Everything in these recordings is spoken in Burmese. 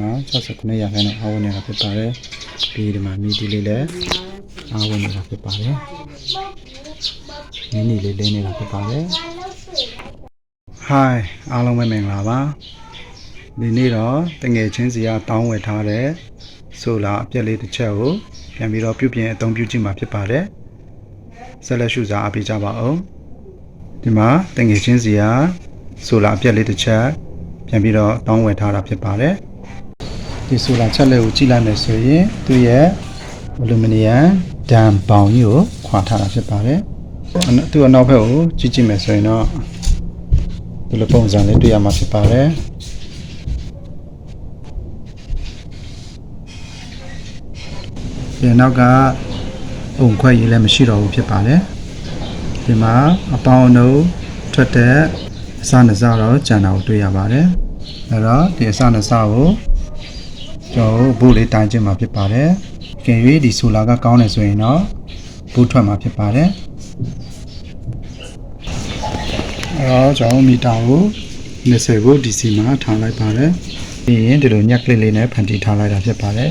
မှာ69ရာခိုင်နှုန်းအားဝင်နေတာဖြစ်ပါတယ်ပြီးဒီမှာမီဒီလေးလည်းအားဝင်နေတာဖြစ်ပါတယ်နင်းနေလေးလေးနေတာဖြစ်ပါတယ် Hi အားလုံးပဲမင်္ဂလာပါဒီနေ့တော့တငယ်ချင်းစီကတောင်းဝယ်ထားတဲ့ဆိုလာအပြက်လေးတစ်ချက်ကိုပြန်ပြီးတော့ပြုပြင်အသုံးပြုကြည့်မှာဖြစ်ပါတယ်ဆက်လက်ရှုစားအားပေးကြပါဦးဒီမှာတငယ်ချင်းစီကဆိုလာအပြက်လေးတစ်ချက်ပြန်ပြီးတော့တောင်းဝယ်ထားတာဖြစ်ပါတယ် ဒီဆိုလာချက်လေးကိုကြည့်လိုက်မယ်ဆိုရင်သူ့ရဲ့အလူမီနီယံဒမ်ပေါင်ကြီးကိုခွာထားတာဖြစ်ပါတယ်အနသူ့အနောက်ဘက်ကိုကြည့်ကြည့်မယ်ဆိုရင်တော့ဒီလိုပုံစံလေးတွေ့ရမှာဖြစ်ပါတယ်ဒီနောက်ကပုံခွက်ရေးလည်းမရှိတော့ဘူးဖြစ်ပါတယ်ဒီမှာအပေါင်းအနှုတ်ထွက်တဲ့အစနစတော့ကျန်တာကိုတွေ့ရပါတယ်အဲတော့ဒီအစနစကို ကျွန်တော်ဘူးလေးတိုင်းခြင်းမှာဖြစ်ပါတယ်ကြင်၍ဒီဆိုလာကကောင်းတယ်ဆိုရင်တော့ဘူးထွက်မှာဖြစ်ပါတယ်အဲတော့ကျွန်တော်မီတာကို20ကို DC မှာထားလိုက်ပါတယ်ပြီးရင်ဒီလိုညက်ကလေးလေးနဲ့ဖန်တီးထားလိုက်တာဖြစ်ပါတယ်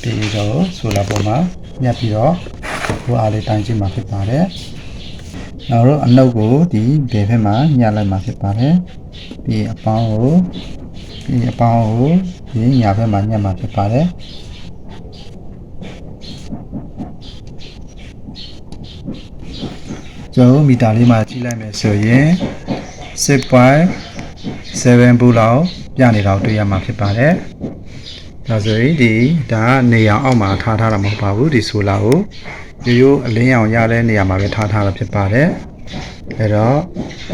ပြီးရင်ကျွန်တော်ဆိုလာပေါ်မှာညက်ပြီးတော့ဟိုအားလေးတိုင်းကြည့်မှာဖြစ်ပါတယ်နောက်တော့အနှုတ်ကိုဒီဘယ်ဘက်မှာညှက်လိုက်မှာဖြစ်ပါတယ်ပြီးရင်အပေါင်းကိုပြီးရင်အပေါင်းကို ဒီညာဘက်မှာညှက်မှာဖြစ်ပါတယ်ကျွန်တော်မီတာလေးမှာကြည့်လိုက်မယ်ဆိုရင်6.7ဘူးလောက်ပြနေတာကိုတွေ့ရမှာဖြစ်ပါတယ်။ဒါဆိုရင်ဒီဒါကနေရောင်အောက်မှာထားထားတာမဟုတ်ပါဘူးဒီဆိုလာကိုရိုးရိုးအလင်းရောင်ရတဲ့နေရာမှာပဲထားထားတာဖြစ်ပါတယ်။အဲတော့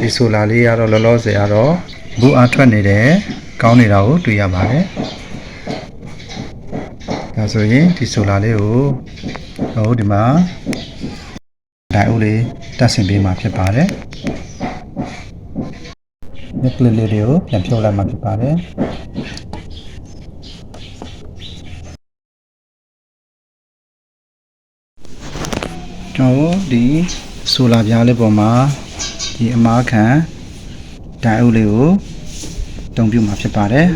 ဒီဆိုလာလေးကတော့လောလောဆယ်ကတော့ဘူးအားထွက်နေတယ် ကောင်းနေတာကိုတွေ့ရပါတယ်။ဒါဆိုရင်ဒီဆိုလာလေးကိုဟိုဒီမှာဒိုင်အိုလေးတက်ဆင်ပေးမှာဖြစ်ပါတယ်။ညက်ကလေးလေးတွေကိုပြန်ဖြုတ်လိုက်မှာဖြစ်ပါတယ်။ကျွန်တော်ဒီဆိုလာပြားလေးပေါ်မှာဒီအမားခံဒိုင်အိုလေးကို တုံးပြမှာဖြစ်ပါတယ်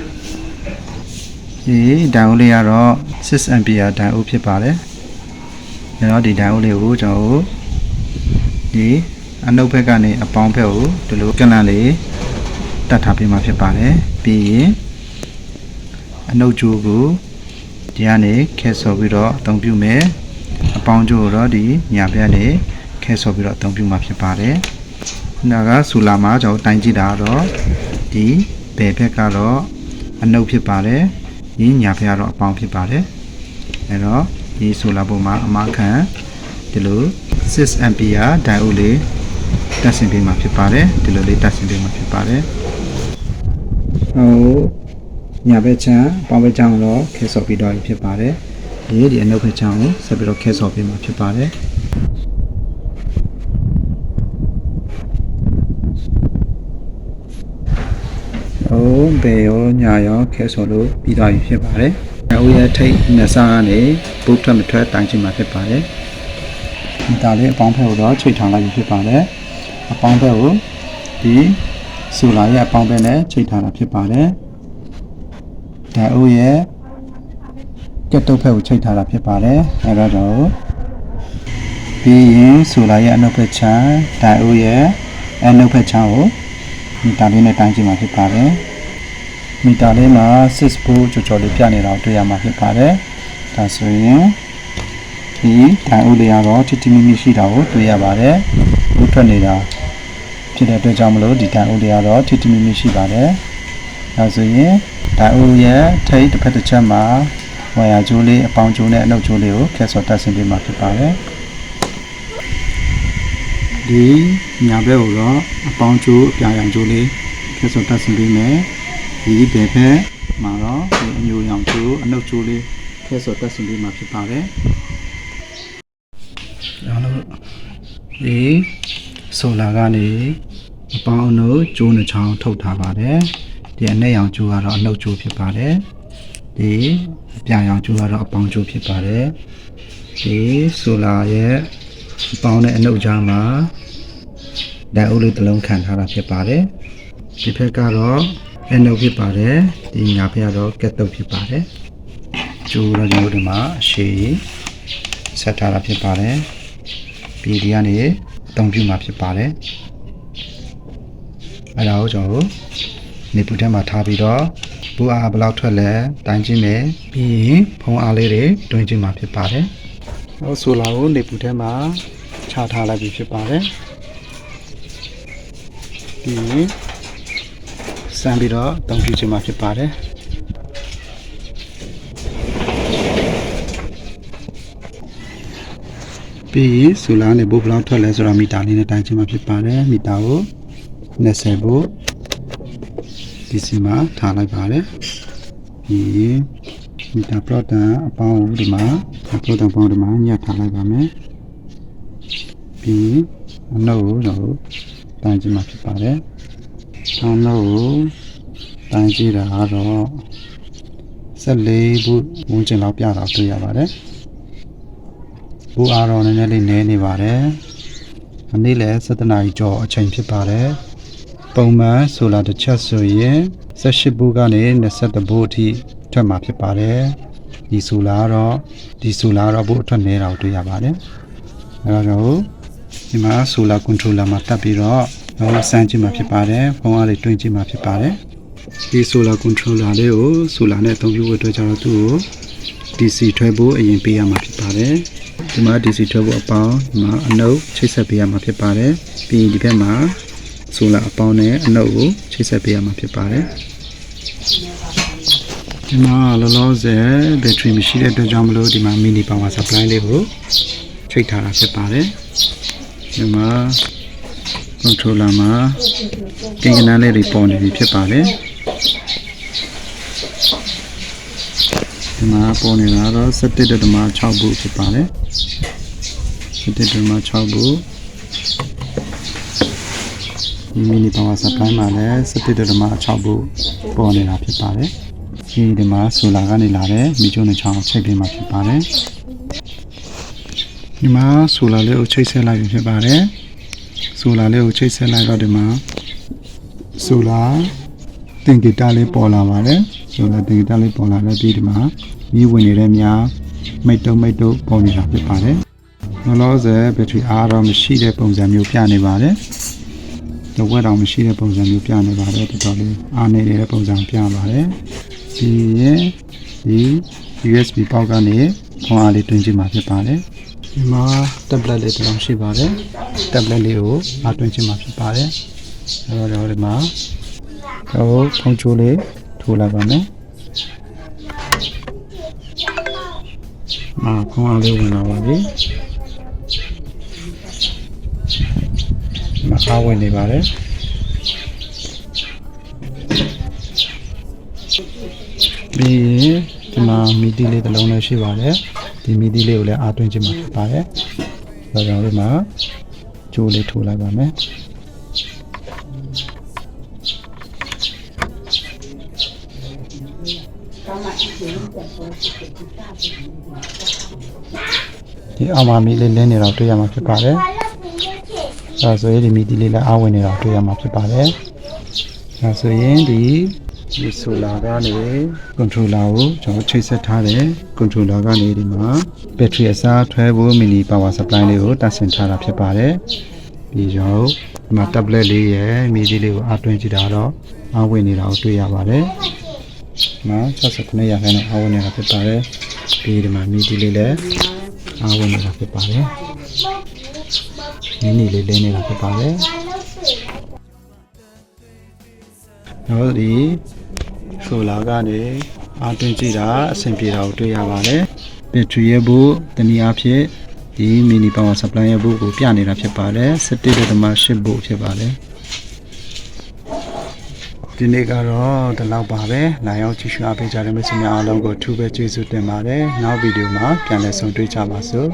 ။ဒီဒိုင်အိုလေးကတော့ 6 ampere ဒိုင်အိုဖြစ်ပါတယ်။ကျွန်တော်ဒီဒိုင်အိုလေးကိုကျွန်တော်ဒီအနှုတ်ဘက်ကနေအပေါင်းဘက်ကိုဒီလိုကလန်လေးတတ်ထားပေးမှာဖြစ်ပါတယ်ပြီးရင်အနှုတ်ကြိုးကိုဒီကနေခဲဆော်ပြီးတော့အသုံးပြုမယ်အပေါင်းကြိုးကိုတော့ဒီညာဘက်ကနေခဲဆော်ပြီးတော့အသုံးပြုမှာဖြစ်ပါတယ်နာကဆူလာမှာကျွန်တော်တိုင်ကြည့်တာတော့ဒီ ဘယ်ဘက်ကတော့အနှုတ်ဖြစ်ပါတယ်ဒီညာဘက်ကတော့အပေါင်းဖြစ်ပါတယ်အဲတော့ဒီဆူလာပုံမှာအမခံဒီလို 6 ampere diode လေးတက်ဆင်ပေးမှာဖြစ်ပါတယ်ဒီလိုလေးတက်ဆင်ပေးမှာဖြစ်ပါတယ်ဟိုညာဘက်ချမ်းပေါင်းဘက်ချမ်းကိုတော့ခဲဆော်ပြီးတော့ဖြစ်ပါတယ်ဒီဒီအနောက်ဘက်ချမ်းကိုဆက်ပြီးတော့ခဲဆော်ပေးမှာဖြစ်ပါတယ် ဟိုဘေရောညာရောခဲဆော်လို့ပြီးသွားပြီဖြစ်ပါတယ်။အဝရဲ့ထိတ်နှစ်စားကနေဘုတ်ထွက်မထွက်တိုင်းချင်မှာဖြစ်ပါတယ်။ဒီတာလေးအပေါင်းဖက်ကိုတော့ချိန်ထားလိုက်ပြီဖြစ်ပါတယ်။အပေါင်းဖက်ကိုဒီဆူလာရဲ့အပေါင်းဖက်နဲ့ချိန်ထားတာဖြစ်ပါတယ်။ဒါအိုရဲ့ကက်တုတ်ဖက်ကိုချိန်ထားတာဖြစ်ပါတယ်။အဲတော့တော့ပြီးရင်ဆူလာရဲ့အနောက်ဖက်ချမ်းဒါအိုရဲ့အနောက်ဖက်ချမ်းကိုမီတာလေးနဲ့တိုင်းကြည့်မှာဖြစ်ပါတယ်။ မီတာလေးမှာ6ဘူးကြော်ကြော်လေးပြနေတာကိုတွေ့ရမှာဖြစ်ပါတယ်။ဒါဆိုရင်ဒီဒိုင်အိုလေးကတော့တိတိမိမိရှိတာကိုတွေ့ရပါတယ်။ဘူးထွက်နေတာဖြစ်တဲ့အတွက်ကြောင့်မလို့ဒီဒိုင်အိုလေးကတော့တိတိမိမိရှိပါတယ်။ဒါဆိုရင်ဒိုင်အိုရဲ့ထိပ်တစ်ဖက်တစ်ချက်မှာဝါယာကျိုးလေးအပေါင်းကျိုးနဲ့အနှုတ်ကျိုးလေးကိုခက်ဆော်တက်ဆင်ပေးမှာဖြစ်ပါတယ်။ဒီညာဘက်ကိုတော့အပေါင်းကျိုးအပြာရောင်ကျိုးလေးခက်ဆော်တက်ဆင်ပေးမယ်။ ဒီဘယ်ဘက်မှာတော့ဒီအမျိုးရောင်ကျိုးအနှုတ်ကျိုးလေးခက်ဆော်တက်ဆင်ပေးမှာဖြစ်ပါတယ်။ကျွန်တော်တို့ဒီဆိုလာကနေအပေါင်းအနှုတ်ကျိုးနှချောင်းထုတ်ထားပါတယ်။ဒီအနဲ့ရောင်ကျိုးကတော့အနှုတ်ကျိုးဖြစ်ပါတယ်။ဒီအပြာရောင်ကျိုးကတော့အပေါင်းကျိုးဖြစ်ပါတယ်။ဒီဆိုလာရဲ့အပေါင်းနဲ့အနှုတ်ကြားမှာဓာတ်အုပ်လေးတစ်လုံးခံထားတာဖြစ်ပါတယ်။ဒီဘက်ကတော့ အနုပ်ဖြစ်ပါတယ်ဒီညာဘက်ကတော့ကက်တုပ်ဖြစ်ပါတယ်ကျိုးတော့ကျွန်တော်တို့ဒီမှာအရှိဆက်ထားတာဖြစ်ပါတယ်ပြီးဒီကနေအသုံးပြုမှာဖြစ်ပါတယ်အဲ့ဒါကိုကျွန်တော်တို့နေပူထဲမှာထားပြီးတော့ဘူအားဘယ်လောက်ထွက်လဲတိုင်းချင်းမယ်ပြီးရင်ဖုံးအားလေးတွေတွင်းချင်းမှာဖြစ်ပါတယ်ဟောဆိုလာကိုနေပူထဲမှာချထားလိုက်ပြီးဖြစ်ပါတယ်ပြီးရင် စမ်းပြီးတော့အသုံးပြုခြင်းမှာဖြစ်ပါတယ်ပြီးရင်ဆိုလာနဲ့ဘိုးဘယ်လောက်ထွက်လဲဆိုတော့မီတာလေးနဲ့တိုင်းခြင်းမှာဖြစ်ပါတယ်မီတာကို20ဖို့ဒီစီမှာထားလိုက်ပါတယ်ပြီးရင်မီတာပလော့တန်အပေါင်းကိုဒီမှာပလော့တန်ပေါင်းဒီမှာညှပ်ထားလိုက်ပါမယ်ပြီးရင်အနှုတ်ကိုတော့တိုင်းခြင်းမှာဖြစ်ပါတယ် အနှုတ်ကိုတိုင်းကြည့်တာကတော့14ဘုဝန်းကျင်လောက်ပြတာတွေ့ရပါတယ်ဘူအားတော့နည်းနည်းလေးနည်းနေပါတယ်။အနည်းလဲ7နာရီကျော်အချိန်ဖြစ်ပါတယ်။ပုံမှန်ဆိုလာတစ်ချက်ဆိုရင်18ဘူကနေ22ဘူအထိထွက်မှာဖြစ်ပါတယ်။ဒီဆိုလာတော့ဒီဆိုလာတော့ဘူအထွက်နေတာကိုတွေ့ရပါတယ်။အဲတော့ဒီမှာဆိုလာကွန်ထရိုလာမှာတက်ပြီးတော့ တော့စမ်းကြည့်မှာဖြစ်ပါတယ်။ဖုန်းအားလေးတွင်းကြည့်မှာဖြစ်ပါတယ်။ဒီဆိုလာကွန်ထရိုလာလေးကိုဆိုလာနဲ့အသုံးပြုဖို့အတွက်ကျတော့သူ့ကို DC ထွဲဖို့အရင်ပေးရမှာဖြစ်ပါတယ်။ဒီမှာ DC ထွဲဖို့အပေါင်းဒီမှာအနုပ်ချိတ်ဆက်ပေးရမှာဖြစ်ပါတယ်။ပြီးရင်ဒီဘက်မှာဆိုလာအပေါင်းနဲ့အနုပ်ကိုချိတ်ဆက်ပေးရမှာဖြစ်ပါတယ်။ဒီမှာလောလောဆယ်ဘက်ထရီမရှိတဲ့အတွက်ကြောင့်မလို့ဒီမှာ mini power supply လေးကိုချိတ်ထားတာဖြစ်ပါတယ်။ဒီမှာ controller မှာကင်ကနန်းလေးတွေပေါ်နေပြီဖြစ်ပါတယ်။ဒီမှာပေါ်နေတာတော့17.6ဘူးဖြစ်ပါတယ်17.6ဘူးဒီမီနီပါဝါစပလိုင်းမှာလည်း17.6ဘူးပေါ်နေတာဖြစ်ပါတယ်ဒီဒီမှာဆိုလာကနေလာတဲ့မီကျုံနဲ့ချောင်းချိတ်ပေးမှာဖြစ်ပါတယ်ဒီမှာဆိုလာလေးကိုချိတ်ဆက်လိုက်ပြီဖြစ်ပါတယ် ဆိုလာလေးကိုချိတ်ဆက်လိုက်တော့ဒီမှာဆိုလာတင်ဂီတာလေးပေါ်လာပါတယ်ဆိုလာတင်ဂီတာလေးပေါ်လာတဲ့ပြီးဒီမှာမြည်ဝင်နေတဲ့များမိတ်တုံမိတ်တုံပေါ်နေတာဖြစ်ပါတယ်လောလောဆယ်ဘက်ထရီအားတော့မရှိတဲ့ပုံစံမျိုးပြနေပါတယ်တဝက်တောင်မရှိတဲ့ပုံစံမျိုးပြနေပါတယ်တော်တော်လေးအားနေတဲ့ပုံစံပြပါတယ်ဒီရင်ဒီ USB ပေါက်ကနေ ခွန်အားလေးတွင်းကြည့်မှာဖြစ်ပါတယ်ဒီမှာ tablet လေးတစ်လုံးရှိပါတယ် tablet လေးကိုအားတွင်းကြည့်မှာဖြစ်ပါတယ်အဲတော့ဒီမှာဟိုဖုန်းချိုးလေးထိုးလိုက်ပါမယ်အာခွန်အားလေးဝင်လာပါပြီမအားဝင်နေပါတယ်ပြီးရင် ဒီမှာမီတီလေးတစ်လုံးလည်းရှိပါတယ်ဒီမီတီလေးကိုလည်းအားသွင်းခြင်းမှာဖြစ်ပါတယ်ဒါကြောင့်ဒီမှာကျိုးလေးထိုးလိုက်ပါမယ်ဒီအောင်မမီလေးလင်းနေတော့တွေ့ရမှာဖြစ်ပါတယ်ဒါဆိုရင်ဒီမီတီလေးလည်းအားဝင်နေတော့တွေ့ရမှာဖြစ်ပါတယ်ဒါဆိုရင်ဒီ ဒီဆိုလာကနေကွန်ထရိုလာကိုကျွန်တော်ချိတ်ဆက်ထားတယ်ကွန်ထရိုလာကနေဒီမှာဘက်ထရီအစားထွဲဖို့မီနီပါဝါစပလိုင်းလေးကိုတပ်ဆင်ထားတာဖြစ်ပါတယ်ပြီးတော့ဒီမှာ tablet လေးရဲ့မီဒီလေးကိုအားသွင်းကြည့်တာတော့အားဝင်နေတာကိုတွေ့ရပါတယ်ဒီမှာ69ရာခိုင်နှုန်းအားဝင်နေတာဖြစ်ပါတယ်ပြီးဒီမှာမီဒီလေးလည်းအားဝင်နေတာဖြစ်ပါတယ်နင်းနေလေးလင်းနေတာဖြစ်ပါတယ်တော့ဒီ ဆိုလာကနေအားသွင်းကြည့်တာအဆင်ပြေတာကိုတွေ့ရပါတယ်ဘက်ထရီရဲ့ဘူးတနည်းအားဖြင့်ဒီမီနီပါဝါစပလိုင်းရဲ့ဘူးကိုပြနေတာဖြစ်ပါတယ်17.8ဘူးဖြစ်ပါတယ်ဒီနေ့ကတော့ဒီလောက်ပါပဲလာရောက်ကြည့်ရှုအားပေးကြတဲ့မိတ်ဆွေများအားလုံးကိုအထူးပဲကျေးဇူးတင်ပါတယ်နောက်ဗီဒီယိုမှာပြန်လည်ဆုံတွေ့ကြပါစို့